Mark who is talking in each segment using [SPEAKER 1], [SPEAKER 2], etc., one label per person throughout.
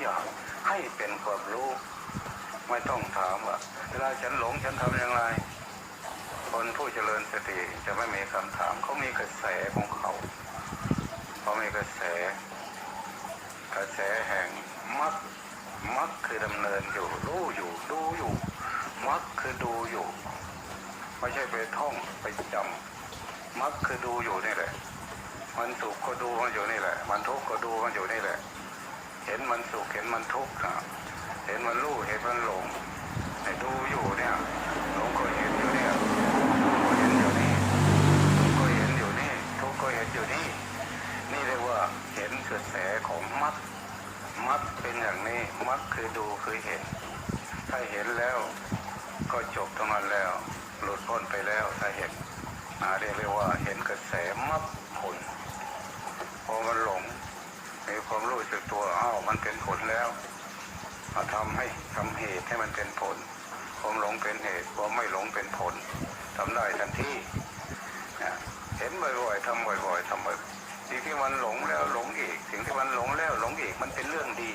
[SPEAKER 1] อย่างให้เป็นความรู้ ไม่ต้องถามว่าเวลาฉันหลงฉันทำอย่างไรคนผู้เจริญสติจะไม่มีคำถามเขามีกระแสของเขาเขามีกระแส กระแสแห่งมรรคมรรคคือดำเนินอยู่รู้อยู่ดูอยู่มรรคคือดูอยู่ ไม่ใช่ไปท่องไปจำมรรคคือดูอยู่นี่แหละมันสุขก็ดูมันอยู่นี่แหละ มันทุกข์ก็ดูมันอยู่นี่แหละ ห็นมันสุขเห็นมันทุกข์เห็นมันรู้เห็นมันหลงไอ้ดูอยู่เนี่ยหลงก็เห็นอยู่เนี่ยก็เห็นอยู่นี่ก็เห็นอยู่นี่ทุกข์ก็เห็นอยู่นี่ นี่เรียกว่าเห็นกระแสของมรรคมรรคเป็นอย่างนี้มรรคคือดูคือเห็น ถ้าเห็นแล้วก็จบทั้งนั้นแล้ว หลุดพ้นไปแล้วถ้าเห็นอาเรียกเรียกว่าเห็นกระแสมรรคผลพอมันหลงมีความรู้สึกตัวอ้าว มันเป็นผลแล้วมาทำให้ทำเหตุให้มันเป็นผลความหลงเป็นเหตุความไม่หลงเป็นผลทำได้ทันทีเห็นบ่อยๆทำบ่อยๆทำบ่อยสิ่งที่มันหลงแล้วหลงอีกสิ่งที่มันหลงแล้วหลงอีกมันเป็นเรื่องดี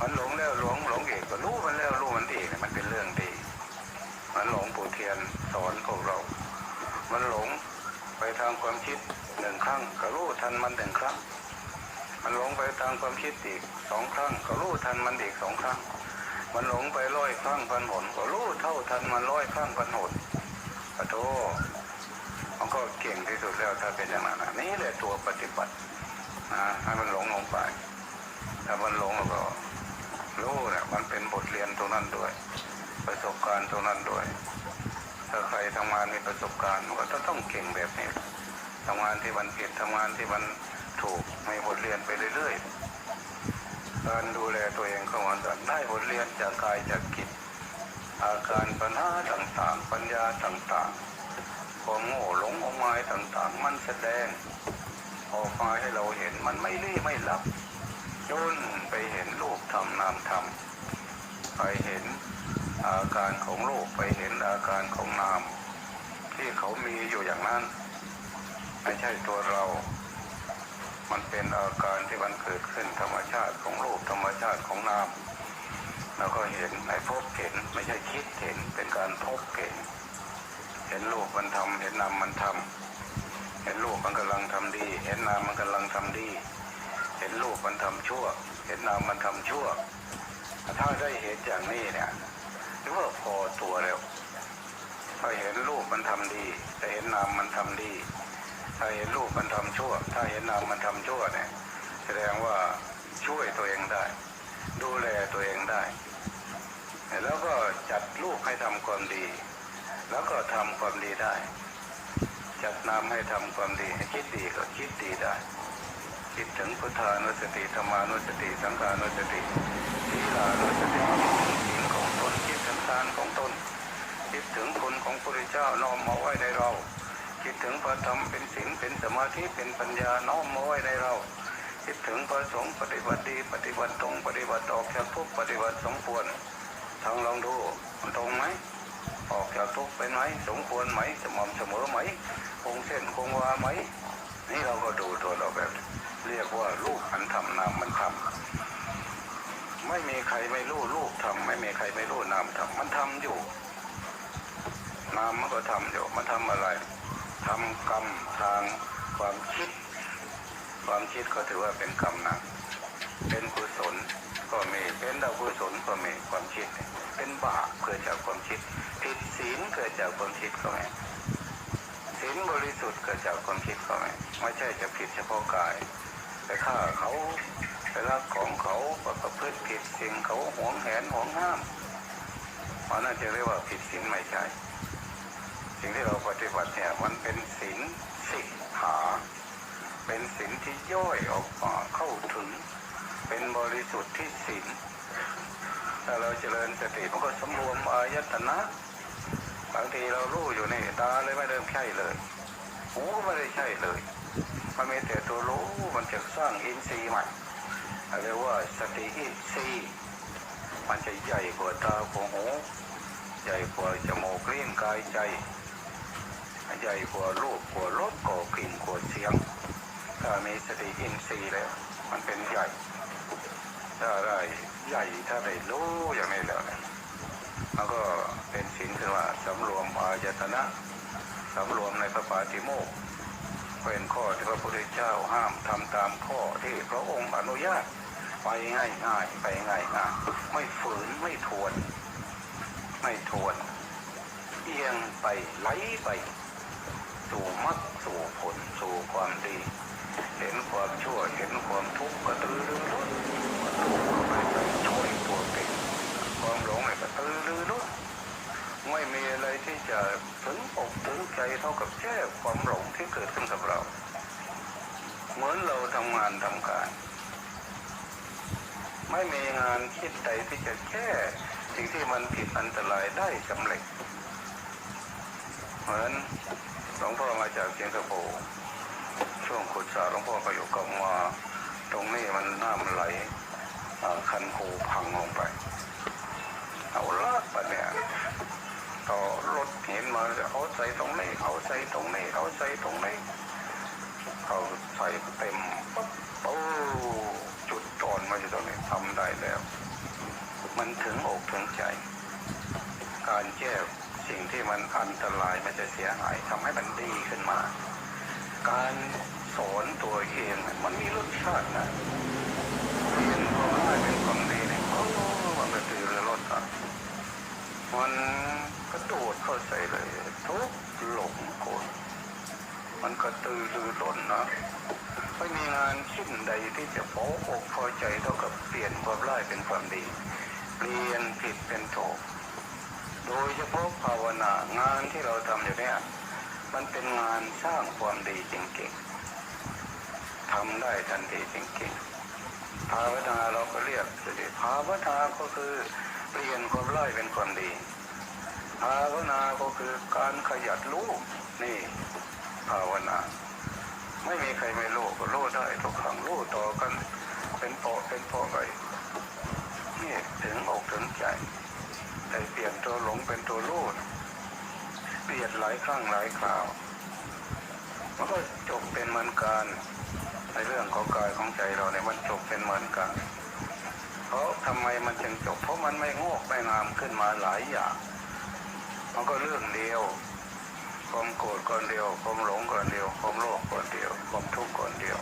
[SPEAKER 1] มันหลงแล้วหลงหลงอีกก็รู้มันแล้วรู้มันอีกมันเป็นเรื่องดี มันหลงปู่เทียนสอนพวกเรา มันหลงไปทางความคิดหนึ่งครั้งก็รู้ทันมันหนึ่งครั้ง มันหลงไปทางความคิดอีกสองครั้ง ก็รู้ทันมันอีกสองครั้ง มันหลงไปร้อยครั้งพันหนก็รู้เท่าทันมันร้อยครั้งพันหนปะโทมันก็เก่งที่สุดแล้วถ้าเป็นอย่างนั้นนะนี่แหละตัวปฏิบัตินะให้มันหลงลงไปถ้ามันหลงแล้วก็รู้เนี่ยมันเป็นบทเรียนตรงนั้นด้วย ประสบการณ์ตรงนั้นด้วย ถ้าใครทำงานมีประสบการณ์มันก็ต้องเก่งแบบนี้ทำงานที่มันผิดทำงานที่มัน ถูกมีบทเรียนไปเรื่อยๆ การดูแลตัวเองก็เหมือนกันได้บทเรียนจากกายจากจิตอาการปัญหาต่างๆ ปัญญาต่างๆ ความโง่หลงออกมาต่างๆ มันแสดง ออกมาให้เราเห็นมันไม่รีไม่หลับจนไปเห็นรูปธรรมนามธรรมไปเห็นอาการของรูปไปเห็นอาการของนาม ที่เขามีอยู่อย่างนั้น ไม่ใช่ตัวเรา มันเป็นอาการที่มันเกิดขึ้นธรรมชาติของรูปธรรมชาติของนามแล้วก็เห็นในพบเห็นไม่ใช่คิดเห็นเป็นการพบเห็น เห็นรูปมันทำเห็นนามมันทำเห็นรูปมันกำลังทำดี เห็นนามมันกำลังทำดี เห็นรูปมันทำชั่ว เห็นนามมันทำชั่ว ถ้าได้เห็นอย่างนี้เนี่ยถือว่าพอตัวแล้วถ้าเห็นรูปมันทำดีถ้าเห็นนามมันทำดี ถ้าเห็นรูปมันทำชั่ว ถ้าเห็นนามมันทำชั่วเนี่ยแสดงว่าช่วยตัวเองได้ ดูแลตัวเองได้ แล้วก็จัดลูกให้ทำความดี แล้วก็ทำความดีได้ จัดนำให้ทำความดีคิดดีก็คิดดีได้ คิดถึงพุทธานุสติธรรมานุสติสังฆานุสติศีลานุสติศีลของตนคิดถึงทานของตนคิดถึงคุณของพระพุทธเจ้าน้อมมาไว้ในเรา คิดถึงพระธรรมเป็นศีลเป็นสมาธิเป็นปัญญาน้อมมาไว้ในเราคิดถึงพระสงฆ์ปฏิบัติดีปฏิบัติตรงปฏิบัติออกจากทุกข์ปฏิบัติสมควรทางลองดูมันตรงไหมออกจากทุกข์เป็นไหมสมควรไหมสม่ำเสมอไหมคงเส้นคงวาไหมนี่เราก็ดูตัวเราแบบ เรียกว่าลูกมันทำนามมันทำไม่มีใครไม่รู้ลูกทำไม่มีใครไม่รู้นามทำมันทำอยู่นามมันก็ทำอยู่มันทำอะไร ทำกรรมทางความคิด ความคิดก็ถือว่าเป็นกรรมหนักเป็นกุศลก็มีเป็นอกุศลก็มีความคิด เป็นบาปเกิดจากความคิดผิดศีลเกิดจากความคิดก็มีศีลบริสุทธิ์เกิดจากความคิดก็มีไม่ใช่จะผิดเฉพาะกายไปฆ่าเขาไปรักของเขาประพฤติผิดสิ่งเขาหวงแหนหวงห้ามเพราะนั่นจะเรียกว่าผิดศีลไม่ใช่ สิ่งที่เราปฏิบัติเนี่ยมันเป็นศีลสิกขา เป็นศีลที่ย่อยออกมาเข้าถึง เป็นบริสุทธิ์ที่ศีลถ้าเราเจริญสติมันก็สำรวมอายตนะบางทีเรารู้อยู่นี่ตาเลยไม่เริ่มใช่เลยหูก็ไม่ได้ใช่เลยมันมีแต่ตัวรู้มันจะสร้างอินทรีย์ใหม่เรียกว่าสติอินทรีย์มันจะใหญ่กว่าตากว่าหูใหญ่กว่าจมูกเลี้ยงกายใจ ใหญ่กว่ารูปกว่ารสกว่ากลิ่นกว่าเสียง ถ้ามีสติอินทรีย์แล้ว มันเป็นใหญ่ ถ้าได้ใหญ่ถ้าได้รู้อย่างนี้แล้วมันก็เป็นสินคือว่าสำรวมอายตนะสำรวมในพระปาติโมกเป็นข้อที่พระพุทธเจ้าห้ามทำตามข้อที่พระองค์อนุญาตไปง่ายง่ายไปง่ายง่ายไม่ฝืนไม่ทวน ไม่ทวน เอียงไปไหลไป สู่มรรคสู่ผลสู่ความดี เห็นความชั่วเห็นความทุกข์กระตือรือร้นกระตุกเข้าไปใส่ช่วยตัวเก่งความหลงเนี่ยกระตือรือร้นไม่มีอะไรที่จะถึงอกถึงใจเท่ากับแค่ความหลงที่เกิดขึ้นกับเรา เหมือนเราทำงานทำการ ไม่มีงานคิดใดที่จะแก้สิ่งที่มันผิดอันตรายได้สำเร็จเหมือน หลวงพ่อมาจากเชียงคโปร์ช่วงขุดสาหลวงพ่อก็อยู่กับมาตรงนี้มันน้ำไหลคันคูพังลงไป เอาลากไปเนี่ยต่อรถเห็นมาเอาใส่ตรงนี้ เอาใส่ตรงนี้ เอาใส่ตรงนี้ เอาใส่เต็มปั๊บโอ้จุดตอนมาอยู่ตรงนี้ทำได้แล้ว มันถึงอกถึงใจ การแก้สิ่งที่มัน อันตรายมันจะเสียหายทำให้มันดีขึ้นมา การสอนตัวเองมันมีรสชาตินะเรียนความง่ายเป็นความดีเนี่ยโอ้มันกระตือรือร้นอะมันกระโดดเข้าใส่เลยทุกหลงโกรธมันกระตือรือร้นนะไม่มีงานชิ้นใดที่จะพออกพอใจเท่ากับเปลี่ยนความร้ายเป็นความดี เปลี่ยนผิดเป็นถูก โดยเฉพาะภาวนางานที่เราทำอยู่เนี่ยมันเป็นงานสร้างความดีจริงๆทำได้ทันทีจริงๆภาวนาเราก็เรียกสิภาวนาก็คือเปลี่ยนความร้ายเป็นความดี ภาวนาก็คือการขยันรู้นี่ ภาวนา ไม่มีใครไม่รู้ก็รู้ได้ทุกครั้งรู้ต่อกัน เป็นปอเป็นปอไปนี่ถึงอกถึงใจ แต่เปลี่ยนตัวหลงเป็นตัวรู้เปลี่ยนหลายครั้งหลายคราวมันก็จบเป็นเหมือนกันในเรื่องของกายของใจเราเนี่ยมันจบเป็นเหมือนกัน เพราะทำไมมันจึงจบ เพราะมันไม่งอกไม่งามขึ้นมาหลายอย่าง มันก็เรื่องเดียวความโกรธก่อนเดียวความหลงก่อนเดียวความโลภก่อนเดียวความทุกข์ก่อนเดียว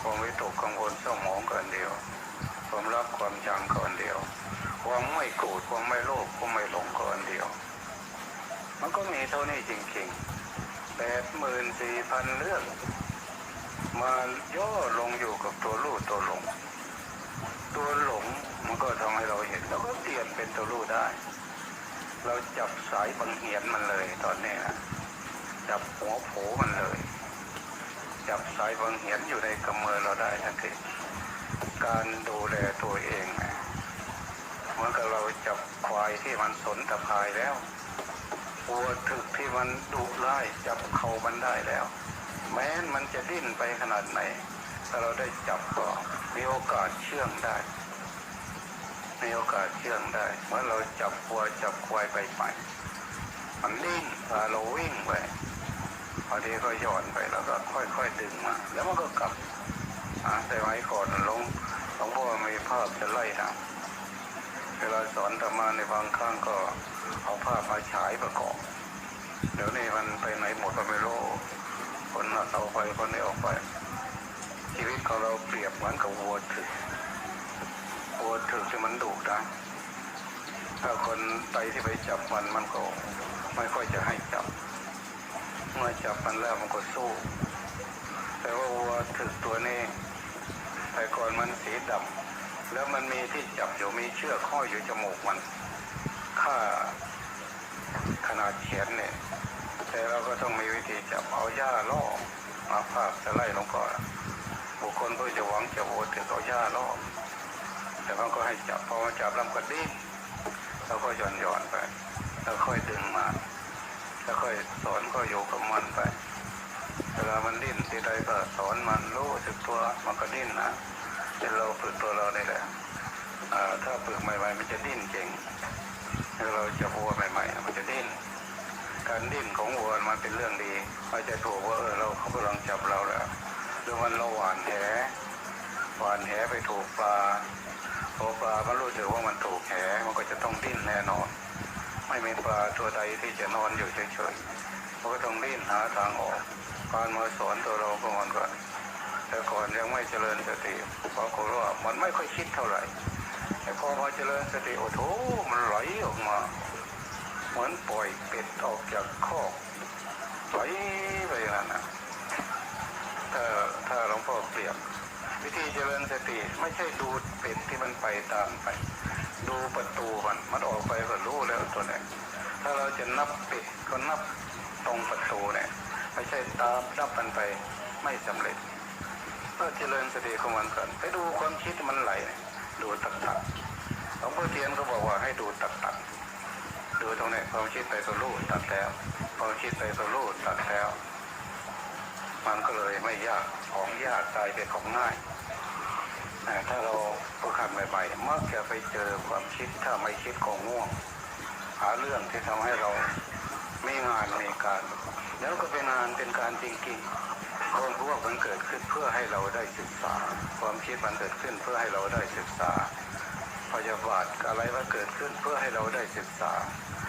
[SPEAKER 1] ความวิตกกังวลเศร้าหมองก่อนเดียวความรักความชังก่อนเดียว ความไม่โกรธความไม่โลภความไม่หลงก่อนเดียว มันก็มีเท่านี้จริงๆแปดหมื่นสี่พันเรื่อง มาย่อลงอยู่กับตัวรู้ตัวหลง ตัวหลงมันก็ทำให้เราเห็นแล้วก็เปลี่ยนเป็นตัวรู้ได้ เราจับสายบังเหียนมันเลยตอนนี้นะจับหัวโผมันเลย จับสายบังเหียนอยู่ในกำมือเราได้ทันทีการดูแลตัวเองนะ มือนกับเราจับควายที่มันสนตะพายแล้ววัวถึกที่มันดุร้ายจับเขามันได้แล้ว แม้นมันจะดิ้นไปขนาดไหนถ้าเราได้จับก็มีโอกาสเชื่องได้มีโอกาสเชื่องได้เมื่อเราจับวัวจับควายไปใหม่มันดิ้นพาเราวิ่งไปพอดีก็หย่อนไปแล้วก็ค่อยๆดึงมาแล้วมันก็กลับอ่าแต่ไว้ก่อนหลวงหลวงพ่อมีภาพจะไล่ทำ เวลาสอนธรรมาในบางครั้งก็เอาภาพมาฉายประกอบ เดี๋ยวนี้มันไปไหนหมดก็ไม่รู้คนเอาไปคนนี้เอาไป ชีวิตของเราเปรียบเหมือนกับวัวถึกวัวถึกที่มันดุนะถ้าคนไปที่ไปจับมันมันก็ไม่ค่อยจะให้จับ เมื่อจับมันแล้วมันก็สู้ แต่ว่าวัวถึกตัวนี้แต่ก่อนมันสีดำ แล้วมันมีที่จับอยู่มีเชือกห้อยอยู่จมูกมันค่าขนาดเขียนเนี่ยแต่เราก็ต้องมีวิธีจับเอาหญ้าล่อมาภาพจะไล่ลงก่อนบุคคลผู้จะหวังจะโวถึงเอาหญ้าล่อแต่มันก็ให้จับพอมาจับล้วมันก็ดิ้นแล้วก็หย่อนหย่อนไป แล้วค่อยดึงมาแล้วค่อยสอนก็อยู่กับมันไปเวลามันดิ้นทีใดก็สอนมันรู้สึกตัวมันก็ดิ้นนะ เป็เราฝึกตัวเรานี่แหละถ้าฝึกใหม่ๆ มันจะดิ้นเก่งถ้าเราจะวัวใหม่ๆ มันจะดิ้น การดิ้นของวัวมันเป็นเรื่องดีมันจะถูกว่าเออเราเขากำลังจับเราแล้วหรือมันเราหวานแหหวานแหไปถูกปลาพอปลามันรู้สึกว่ามันถูกแหมันก็จะต้องดิ้นแน่นอน ไม่มีปลาตัวใดที่จะนอนอยู่เฉยๆมันก็ต้องดิ้นหาทางออก การมาสอนตัวเราก็มันก็ แต่ก่อนยังไม่เจริญสติปรากฏว่ามันไม่ค่อยคิดเท่าไหร่แต่พอมาเจริญสติโอ้โถมันไหลออกมา เหมือนปล่อยเป็ดออกจากคอกไหลไปอย่างนั้นนะถ้าถ้าหลวงพ่อเปรียบวิธีเจริญสติไม่ใช่ดูเป็ดที่มันไปตามไป ดูประตูมันมันออกไปก็รู้แล้วตัวไหนถ้าเราจะนับเป็ดก็นับตรงประตูเนี่ยไม่ใช่ตามนับมันไปไม่สำเร็จ ก็เจริญสติของมันก่อนไปดูความคิดมันไหลดูตักตักหลวงพ่อเทียนก็บอกว่าให้ดูตักตักดูตรงนี้ความคิดไปตัวรู้ตัดแล้วความคิดไปตัวรู้ตัดแล้ว มันก็เลยไม่ยากของยากกลายเป็นของง่ายแต่ถ้าเราประคันใหม่ๆมักจะไปเจอความคิดถ้าไม่คิดก็ง่วง หาเรื่องที่ทำให้เราไม่งานมีการ แล้วก็เป็นงานเป็นการจริงๆ ความรู้ว่ามันเกิดขึ้นเพื่อให้เราได้ศึกษา ความคิดมันเกิดขึ้นเพื่อให้เราได้ศึกษาพยาบาทอะไรมันเกิดขึ้นเพื่อให้เราได้ศึกษา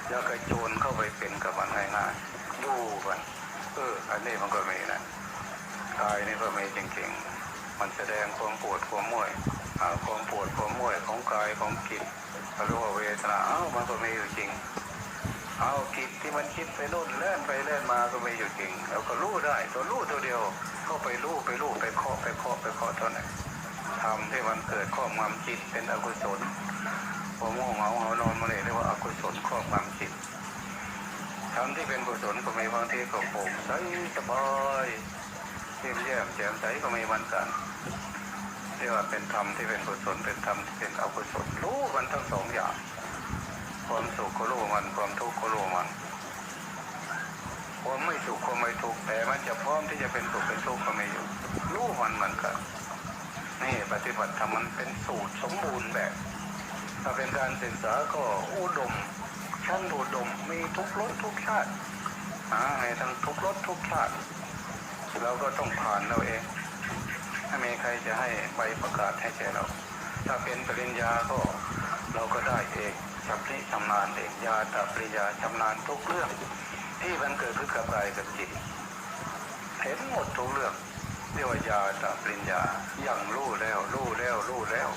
[SPEAKER 1] แล้วก็โจรเข้าไปเป็นกับมันง่ายๆดูมันเอออันนี้มันก็มีนะกายนี่ก็มีจริงๆ มันแสดงความปวดความเมื่อยความปวดความเมื่อยของกายของจิตเรียกว่าเวทนาเอ้ามันก็มีอยู่จริง เอาจิตที่มันคิดไปโน่นเลื่อนไปเลื่อนมาก็ไมีอยู่จริงแล้วก็รู้ได้ ตัวรู้ตัวเดียว เข้าไปรู้ไปรู้ไปเคาะไปเคาะไปเคาะตัวไหนทำที่มันเกิดข้อความจิตเป็นอกุศลพอง่วงเหงาเหานอนมาเลยเรียกว่าอกุศลข้อความจิตทำที่เป็นกุศลก็มีบางทีก็โปร่งใสสบายเยิ้มแย้มแจ่มใสก็มีเหมือนกันเรียกว่าเป็นธรรมที่เป็นกุศลเป็นธรรมที่เป็นอกุศลรู้มันทั้งสองอย่าง ความสุขก็รู้มัน ความทุกข์ก็รู้มัน ความไม่สุขความไม่ทุกข์แต่มันจะพร้อมที่จะเป็นสุขเป็นทุกข์ก็ไม่อยู่รู้มันเหมือนกันนี่ปฏิบัติธรรมมันเป็นสูตรสมบูรณ์แบบ ถ้าเป็นการศึกษาก็อุดม ชั้นอุดมมีทุกรสทุกชาติอาให้ทั้งทุกรสทุกชาติเราก็ต้องผ่านเราเองถ้ามีใครจะให้ใบประกาศให้แก่เรา ถ้าเป็นปริญญาก็เราก็ได้เอง ชำนิชำนาญเองยาตาปริญญาชำนาญทุกเรื่อง ที่มันเกิดขึ้นกับกายกับจิตเห็นหมดทุกเรื่องเรียกว่ายาตาปริญญาอย่างรู้แล้วรู้แล้วรู้แล้ว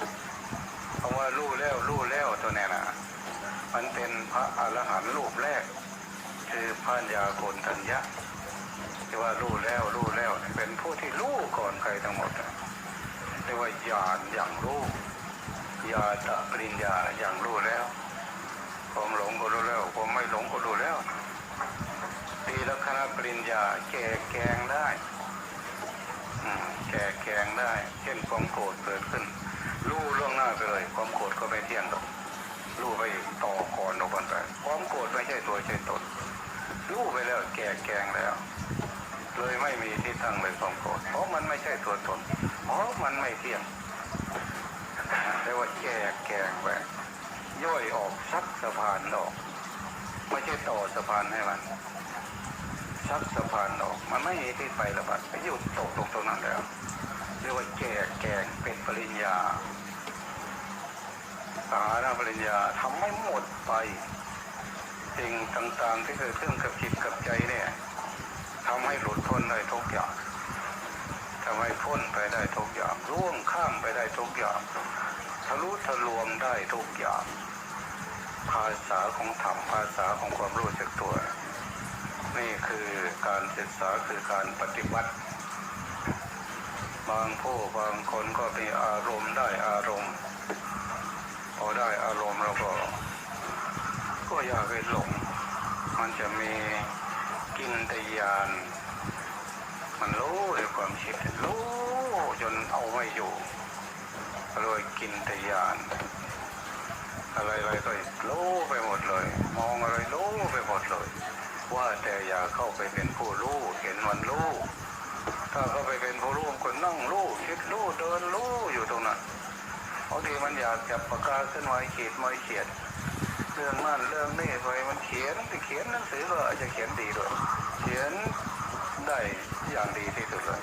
[SPEAKER 1] คำว่ารู้แล้วรู้แล้วตัวนี้นะมันเป็นพระอรหันต์รูปแรก คือพระยาโกนทัญญะที่ว่ารู้แล้วรู้แล้ว เป็นผู้ที่รู้ก่อนใครทั้งหมดเรียกว่าญาณอย่างรู้ญาตะปริญญาอย่างรู้แล้ว ความหลงก็รู้แล้วความไม่หลงก็รู้แล้วตีลักษณะปริญญาแก่แกงได้แก่แกงได้ เช่นความโกรธเกิดขึ้น รู้ล่วงหน้าไปเลย ความโกรธก็ไม่เที่ยงหรอกรู้ไปต่อก่อนออกไปความโกรธไม่ใช่ตัวใช่ตนรู้ไปแล้วแก่แกงแล้ว เลยไม่มีที่ตั้งเลยความโกรธเพราะมันไม่ใช่ตัวตนเพราะมันไม่เที่ยงเรียกว่าแก่แกงไป ย่อยออกซักสะพานออก ไม่ใช่ต่อสะพานให้มันซักสะพานออก มันไม่มีที่ไประบาดไปหยุดตกตรงตรงนั้นแล้วเรียกว่าแก่แกงเป็นปริญญาสาระปริญญาทำให้หมดไปสิ่งต่างๆที่เกิดขึ้นกับจิตกับใจเนี่ยทำให้หลุดพ้นได้ทุกอย่างทำให้พ้นไปได้ทุกอย่างร่วงข้ามไปได้ทุกอย่างทะลุทะลวงได้ทุกอย่าง ภาษาของธรรมภาษาของความรู้จักตัว นี่คือการศึกษาคือการปฏิบัติ บางผู้บางคนก็มีอารมณ์ได้อารมณ์พอได้อารมณ์แล้วก็ ก็อย่าไปหลง มันจะมีกินตยาน มันรู้ด้วยความคิดรู้จนเอาไม่อยู่เลยกินตยาน อะไรๆก็รู้ไปหมดเลย มองอะไรรู้ไปหมดเลย ว่าแต่อย่าเข้าไปเป็นผู้รู้เห็นมันรู้ถ้าเข้าไปเป็นผู้รู้มันนั่งรู้คิดรู้เดินรู้อยู่ตรงนั้นบางทีมันอยากจับปากกาขึ้นมาขีดมาเขียนเรื่องนั่นเรื่องนี้ไปมันเขียนไปเขียนหนังสือก็อาจจะเขียนดีด้วยเขียนได้อย่างดีที่สุดเลย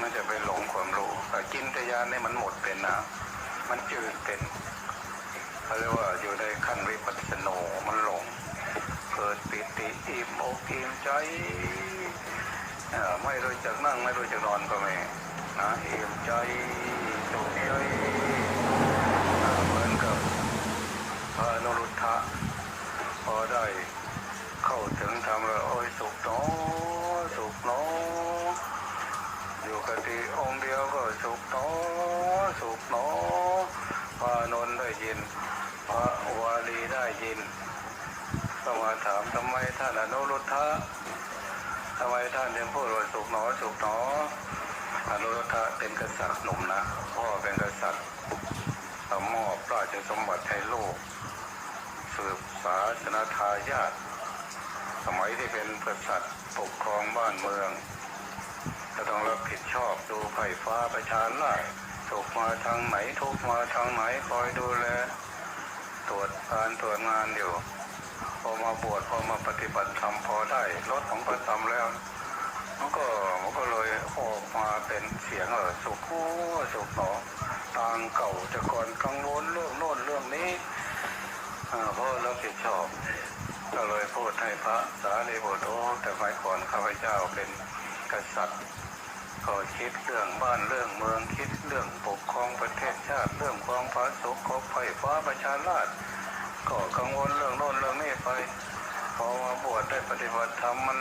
[SPEAKER 1] มันจะไปหลงความรู้แต่กินตยานนี่มันหมดเป็นนะมันจืดเป็น เขาเรียกว่าอยู่ในขั้นวิปัสสโนมันหลงเกิดปิติอิ่มอกอิ่มใจไม่รู้จักนั่งไม่รู้จักนอนก็ไม่นะอี่มใจสุขใจเหมือนกับพระนรุทธะพอได้เข้าถึงธรรมแล้วโอ้ยสุขหนอสุขหนออยู่กติองค์เดียวก็สุขหนอสุขหนอพระนนท์ได้ยิน พระวาลีได้ยิน ก็มาถามทำไมท่านอนุรุทธะทำไมท่านถึงพูดว่าสุขหนอสุขหนออนุรุทธะเป็นกษัตริย์หนุ่มนะพ่อเป็นกษัตริย์ต่มอบราชสมบัติให้ลูกสืบศาสนาทายาทสมัยที่เป็นกษัตริย์ปกครองบ้านเมืองจะต้องรับผิดชอบดูไฟฟ้าประชาราษฎร์สุขมาทางไหนทุกมาทางไหนคอยดูแลตรวจการตรวจงานอยู่ พอมาบวชพอมาปฏิบัติธรรมพอได้ลดของประจำแล้วมันก็มันก็เลยออกมาเป็นเสียงเออสุขโอ้สุขหนอต่างเก่าแต่ก่อนกังวลเรื่องโน่นเรื่องนี้เพราะรับผิดชอบก็เลยพูดให้พระสารีบุตรโอ้แต่สมัยก่อนข้าพเจ้าเป็นกษัตริย์ก็คิดเรื่องบ้านเรื่องเมืองคิดเรื่องปกครองประเทศชาติเรื่องความผาสุกของไฟฟ้าประชาราษฎร์ ก็กังวลเรื่องโน่นเรื่องนี้ไป พอมาบวชได้ปฏิบัติธรรมมัน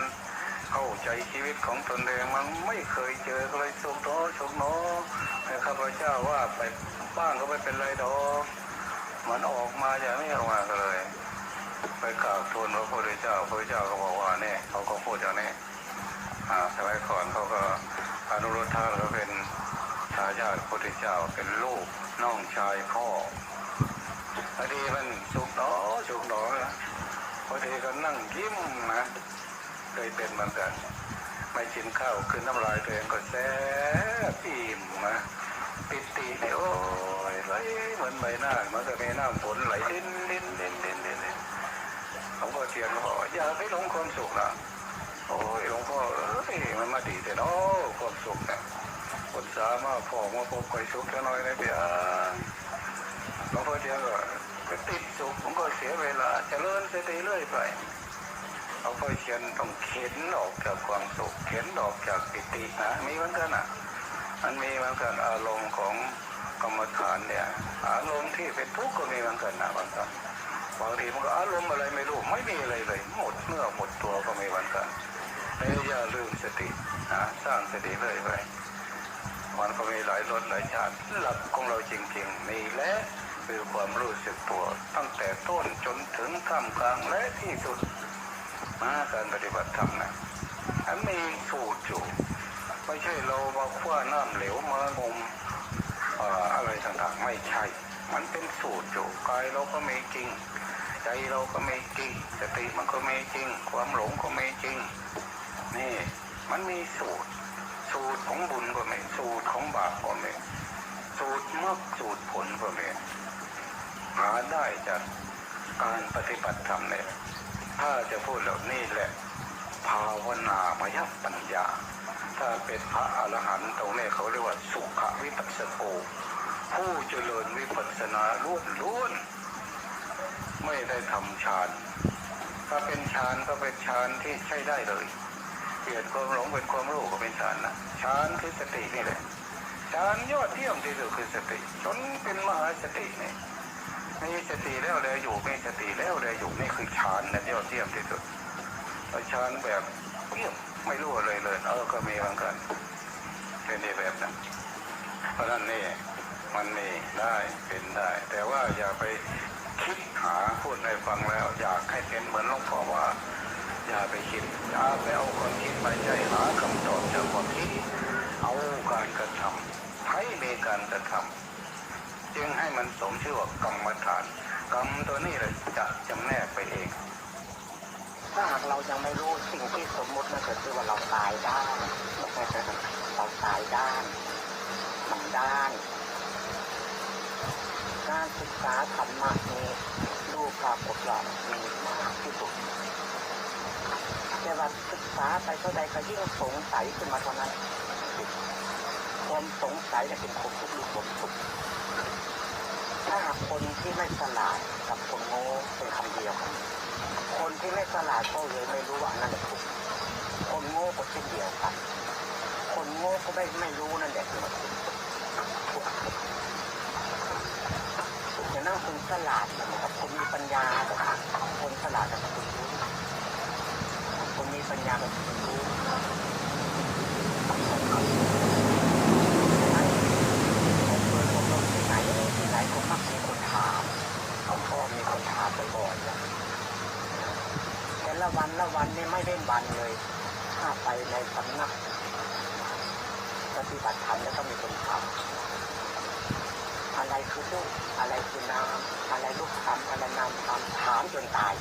[SPEAKER 1] เข้าใจชีวิตของตนเองมันไม่เคยเจอก็เลยสุขโนสุขโนให้ข้าพเจ้าว่าไปบ้างก็ไม่เป็นไรดอกมันออกมาอย่างนี้ออกมาเลย ไปกราบทูลพระพุทธเจ้าพระพุทธเจ้าก็บอกว่าเนี่ยเขาก็พูดอย่างนี้อ่าสมัยก่อนเขาก็อนุรุทธะก็เป็นทายาทพระพุทธเจ้าเป็นลูกน้องชายพ่อ พอดีมันสุกหนอสุกหนอพอดีก็นั่งยิ้มนะเคยเป็นเหมือนกัน ไม่ชินข้าวขึ้นน้ำลายตัวเองก็แซ่บอิ่มนะปิติเนี่ยโอ้ยไหลเหมือนใบหน้ามันก็มีน้ำฝนไหลลิ้นลิ้นลิ้นลิ้นลิ้นลิ้นผมก็เทียนก็บอกว่าอย่าไปหลงความสุขนะโอ้ยหลวงพ่อเอ้ยมันมาดีแต่เนาะความสุขเนี่ยอดสามาพอมาพบคอยสุขแค่น้อยนะเพี่ยหลวงพ่อเทียนก็ ไปติดสุขผมก็เสียเวลาเจริญสติเรื่อยไปหลวงพ่อเทียนต้องเข็นออกจากความสุขเข็นออกจากปิตินะมีเหมือนกันอะมันมีเหมือนกันอารมณ์ของกรรมฐานเนี่ย อารมณ์ที่เป็นทุกข์ก็มีเหมือนกันนะบางครั้งบางทีมันก็อารมณ์อะไรไม่รู้ไม่มีอะไรเลย หมดเนื้อหมดตัวก็มีเหมือนกันแต่อย่าลืมสตินะสร้างสติเรื่อยไปมันก็มีหลายรสหลายชาติหลักของเราจริงๆนี่แหละ คือความรู้สึกตัว ตั้งแต่ต้นจนถึงท่ามกลางและที่สุดมาการปฏิบัติธรรมนะอันมีสูตรอยู่ไม่ใช่เรามาคว้าน้ำเหลวมางมอะไรต่างๆไม่ใช่ มันเป็นสูตรอยู่กายเราก็ไมีจริง ใจเราก็ไมีจริงสติมันก็ไมีจริง ความหลงก็ไมีจริง นี่มันมีสูตร สูตรของบุญก็มีสูตรของบาปก็มีสูตรมรรคสูตรผลก็มี ได้จากการปฏิบัติธรรมเนี่ยถ้าจะพูดแล้วนี่แหละ ภาวนามยปัญญา ถ้าเป็นพระอรหันต์ตรงนี้เขาเรียกว่าสุขวิปัสสโก ผู้เจริญวิปัสสนาล้วนล้วนๆไม่ได้ทำฌานถ้าเป็นฌานก็เป็นฌานที่ใช้ได้เลยเปลี่ยนความหลงเป็นความรู้ก็เป็นฌานนะฌานคือสตินี่แหละฌานยอดเยี่ยมที่สุดคือสติจนเป็นมหาสตินี่ มีสติแล้วแลอยู่มีสติแล้วแลอยู่นี่คือฌานนะยอดเยี่ยมที่สุดประชานแบบเงียบไม่รู้อะไรเลยเออก็มีเหมือนกันเป็นในแบบนั้นเพราะนั้นนี่มันมีได้เป็นได้ แต่ว่าอย่าไปคิดหาพูดให้ฟังแล้ว อยากให้เป็นเหมือนหลวงพ่อว่า อย่าไปคิดอย่าไปเอาความคิดไปใช้หาคำตอบจากความคิดเอาการกระทำให้มีการกระทำจึงให้มันสมชื่อว่ากรรม กรรมตัวนี้เลยจะจำแนกไปเอง
[SPEAKER 2] ถ้าหากเรายังไม่รู้สิ่งที่สมมตินั่นก็คือว่าเราตายได้เราตายได้านมันด้านการศึกษาธรรมะนี้ดูปรากฏว่ามีมากที่สุดแต่ว่าศึกษาไปเท่าใดก็ยิ่งสงสัยขึ้นมาเท่านั้นความสงสัยเนี่ยเป็นความทุกข์ความสุข ถ้าหากคนที่ไม่ฉลาดกับคนโง่เป็นคำเดียวกันคนที่ไม่ฉลาดก็เลยไม่รู้ว่านั่นแหละทุกข์คนโง่ก็เช่นเดียวกัน คนโง่ก็ไม่ไม่รู้นั่นแหละคือมันจะนั่งคนฉลาดนะครับคนมีปัญญานะครับคนฉลาดกับคนรู้คนมีปัญญากับคนรู้ที่ไหนที่ไหนก็มักมีคนถามเขาก็มี คนถามบ่อนแต่ละวันละวันนี่ไม่เล่นวันเลย ถ้าไปในสำนักปฏิบัติธรรมแล้วต้องมีคนถามอะไรคือรูปอะไรคือนามอะไรรูปธรรมอะไรนามธรรมถามจนตาย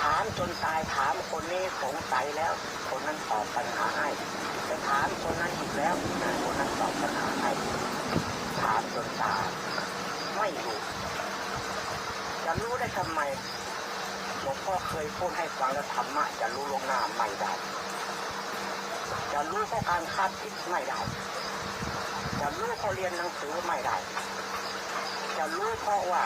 [SPEAKER 2] ถามจนตายถามคนนี้สงสัยแล้ว คนนั้นตอบปัญหาให้จะถามคนนั้นอีกแล้วคนนั้นตอบปัญหาให้ถามจนตายไม่รู้ จะรู้ได้ทำไมหลวงพ่อเคยพูดให้ฟังแล้วธรรมะจะรู้ลงหน้าไม่ได้ จะรู้เพราะการคาดคิดไม่ได้ จะรู้เพราะเรียนหนังสือไม่ได้ จะรู้เพราะว่า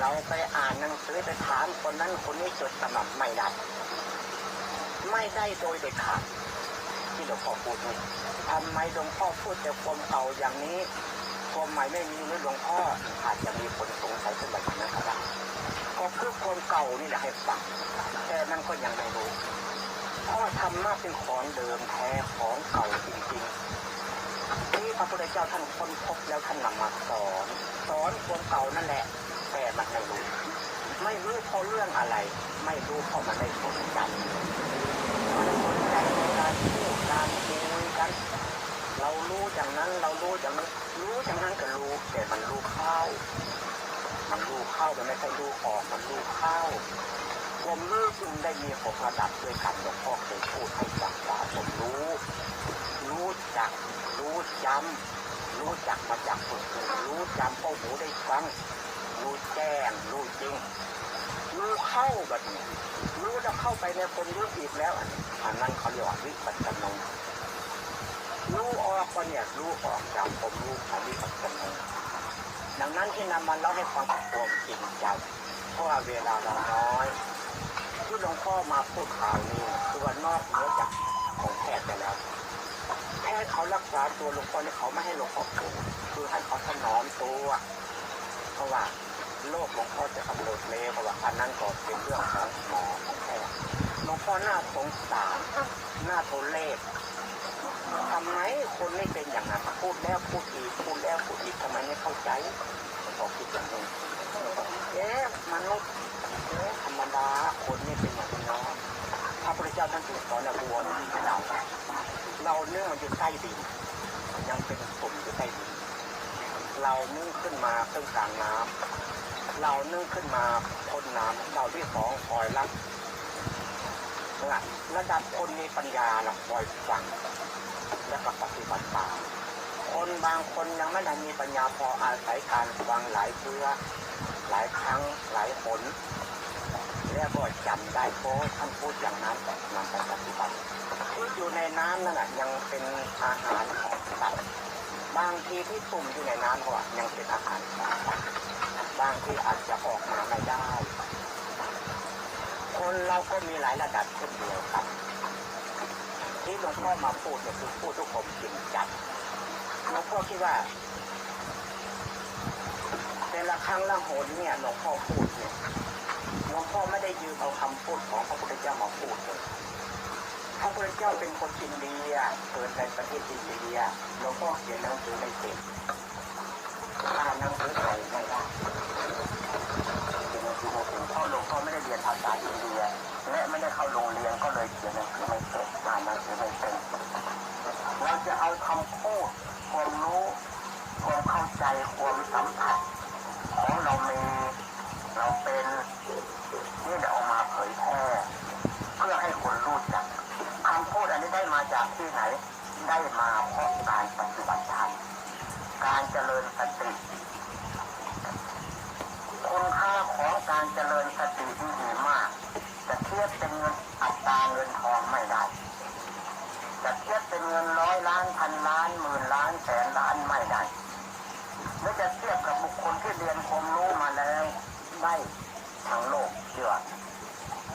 [SPEAKER 2] เราไปอ่านหนังสือไปถามคนนั้นคนนี้จดสมัครไม่ได้ ไม่ได้โดยเด็ดขาดที่หลวงพ่อพูดนี่ทำไมหลวงพ่อพูดแต่ความเก่าอย่างนี้ ความใหม่ไม่มีหรือหลวงพ่ออาจจะมีคนสงสัยขึ้นมาอย่างนั้นก็ได้ก็เพื่อความเก่านี่แหละให้ฟังแต่มันก็ยังไม่รู้เพราะว่าธรรมะเป็นของเดิมแท้ของเก่าจริงๆที่พระพุทธเจ้าท่านค้นพบแล้วท่านนำมาสอนสอนความเก่านั่นแหละ แต่มันไม่รู้ไม่รู้เพราะเรื่องอะไร ไม่รู้เพราะมันไม่สนใจมันสนใจในการพูดการคุยกัน เรารู้อย่างนั้นเรารู้อย่างนี้รู้อย่างนั้นก็รู้แต่มันรู้เข้า มันรู้เข้าแต่ไม่ใช่รู้ออกมันรู้เข้าผมรู้จึงได้มีหกระดับด้วยกันหลวงพ่อเคยพูดให้ฟังว่าผมรู้ รู้จัก รู้จำรู้จักมาจากคนอื่นรู้จำเพราะหูได้ฟังรู้แจ้งรู้จริงรู้เข้าแบบนี้รู้แล้วเข้าไปในคนรู้อีกแล้ว อันนี้อันนั้นเขาเรียกว่าวิปัสสนา รู้ออกก็เนี่ยรู้ออกจากผมรู้ของวิปัสสนาดังนั้นที่นำมาเล่าให้ฟังความจริงใจเพราะว่าเวลาเราน้อยที่หลวงพ่อมาพูดข่าวนี้คือว่านอกเหนือจากของแพทย์ไปแล้วแพทย์เขารักษาตัวหลวงพ่อเนี่ยเขาไม่ให้หลวงพ่อพูดคือให้เขาถนอมตัวเพราะว่าโรคหลวงพ่อจะกำเริบเร็วเพราะว่าอันนั้นก็เป็นเรื่องของหมอของแพทย์ ลวงพ่อหน้าสงสารหน้าโทเลศทำไมคนไม่เป็นอย่างนั้นพูดแล้วพูดอีกพูดแล้วพูดอีกทำไมไม่เข้าใจหลวงพ่อคิดอย่างนี้เอ๊ะมนุษย์เอ๊ะธรรมดาคนนี่เป็นอย่างนี้นพระพุทธเจ้าท่านถึงสอนนะวัวนี่ไม่เราเราเนื่องมันอยู่ใต้ดินยังเป็นตุ่มอยู่ใต้ดินเรานึ่งขึ้นมาขึ้นกลางน้ำเรานึ่งขึ้นมาพ้นน้ำเราที่สองคอยรับ หลักระดับคนมีปัญญาเราคอยฟังและก็ปฏิบัติตามคนบางคนยังไม่ได้มีปัญญาพออาศัยการฟังหลายเพื่อหลายครั้งหลายผลแล้วก็จำได้เพราะท่านพูดอย่างนั้นแต่นำไปปฏิบัติที่อยู่ในน้ำนั่นแหะยังเป็นอาหารของสัตว์บางทีที่ตุ่มอยู่ในน้ำก็ยังเป็นอาหารของสัตว์บางทีอาจจะออกมาไม่ได้ คนเราก็มีหลายระดับเช่นเดียวกันที่หลวงพ่อมาพูดเนี่ยคือพูดทุกผมจริงจังหลวงพ่อคิดว่าแต่ละครั้งละหนเนี่ยหลวงพ่อพูดเนี่ยหลวงพ่อไม่ได้ยืมเอาคำพูดของพระพุทธเจ้ามาพูดเลยพระพุทธเจ้าเป็นคนอินเดียเกิดในประเทศอินเดียหลวงพ่อเขียนหนังสือไม่เป็นอ่านหนังสือไทยไม่ได้ เขียนหนังสือไม่เป็นเพราะหลวงพ่อไม่ได้เรียนภาษาอินเดีย และไม่ได้เข้าโรงเรียนก็เลยเขียนหนังสือไม่เป็นอ่านหนังสือไม่เป็นเราจะเอาคำพูดความรู้ความเข้าใจความสัมผัสของเรามีเราเป็นนี่เดี๋ยวเอามาเผยแพร่เพื่อให้คนรู้จักคำพูดอันนี้ได้มาจากที่ไหน ได้มาเพราะการปฏิบัติธรรมการเจริญสติ คุณค่าของการเจริญสติที่ดีมาก จะเทียบเป็นเงินอัตราเงินทองไม่ได้ จะเทียบเป็นเงินร้อยล้านพันล้านหมื่นล้านแสนล้านไม่ได้และจะเทียบกับบุคคลที่เรียนความรู้มาแล้วได้ทั้งโลกเชื่อ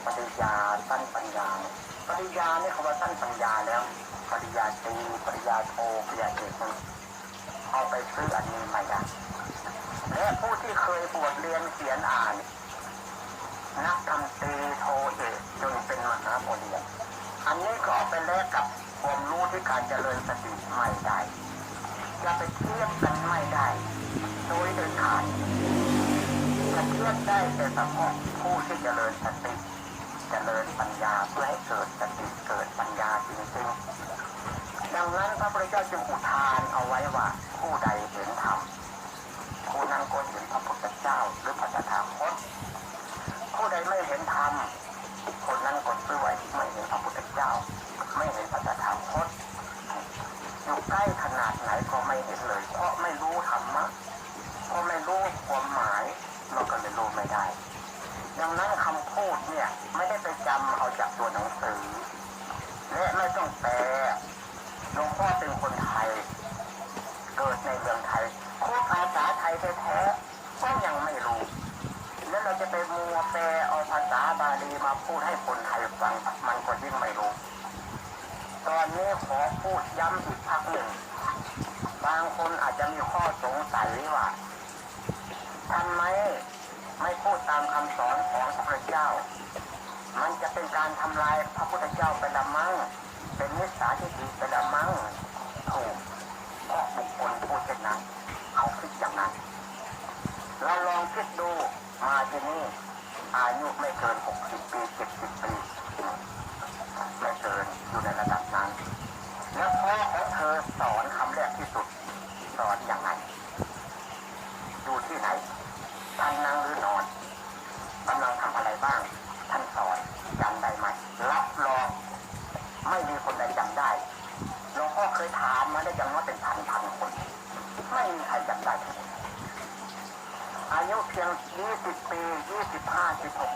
[SPEAKER 2] ปริญญาสั้นปัญญาปริญญาเนี่ยคำว่าสั้นปัญญาแล้วปริญญาตีปริญญาโทปริญญาเอกเอาไปซื้ออันนี้ไม่ได้ และผู้ที่เคยบวชเรียนเขียนอ่าน นักดนตรีโทเอกจนเป็นมหาโมเดียนอันนี้ก็เอาไปแลกกับความรู้ที่การเจริญสติไม่ได้จะไปเทียบกันไม่ได้ โดยเด็ดขาดจะเทียบได้แต่เฉพาะผู้ที่เจริญสติเจริญปัญญาเพื่อให้เกิดสติเกิดปัญญาจริงๆดังนั้นพระพุทธเจ้าจึงอุทานเอาไว้ว่าผู้ใดเห็นธรรม ผู้นั้นก็เห็นพระพุทธเจ้าหรือพระตถาคตผู้ใดไม่เห็นธรรมคนนั้นก็ด้วยไม่เห็นพระพุทธเจ้า ไม่เห็นพระตถาคตอยู่ใกล้ขนาดไหนก็ไม่เห็นเลย เพราะไม่รู้ธรรมะเพราะไม่รู้ความหมายมันก็เลยรู้ไม่ได้ ดังนั้นคำพูดเนี่ยไม่ได้ไปจำเอาจากตัวหนังสือและไม่ต้องแปลหลวงพ่อเป็นคนไทย เกิดในเมืองไทย ยแท้ๆก็ยังไม่รู้ แล้วเราจะไปมัวแปลเอาภาษาบาลีมาพูดให้คนไทยฟังมันก็ยิ่งไม่รู้ ตอนนี้ขอพูดย้ำอีกพักหนึ่ง บางคนอาจจะมีข้อสงสัยว่าทำไมไม่พูดตามคำสอนของพระพุทธเจ้า มันจะเป็นการทำลายพระพุทธเจ้าไปละมั้ง เป็นมิจฉาทิฏฐิไปละมั้งถูกเพราะบุคคลพูดเช่นนั้น อย่างนั้น เราลองคิดดูมาที่นี่อายุไม่เกิน 60 ปี70ปีไม่เกินอยู่ในระดับนั้น แล้วพ่อของเธอสอนคำแรกที่สุด สอนอย่างไรอยู่ที่ไหนท่านนั่งหรือนอนกำลังทำอะไรบ้าง ท่านสอนจำได้ไหมรับรอง ไม่มีคนใดจำได้หลวงพ่อเคยถามมาได้ยังว่าเป็นพันพันๆคน ไม่มีใครจำได้อายุเพียง20ปี25 16ปีได้จำ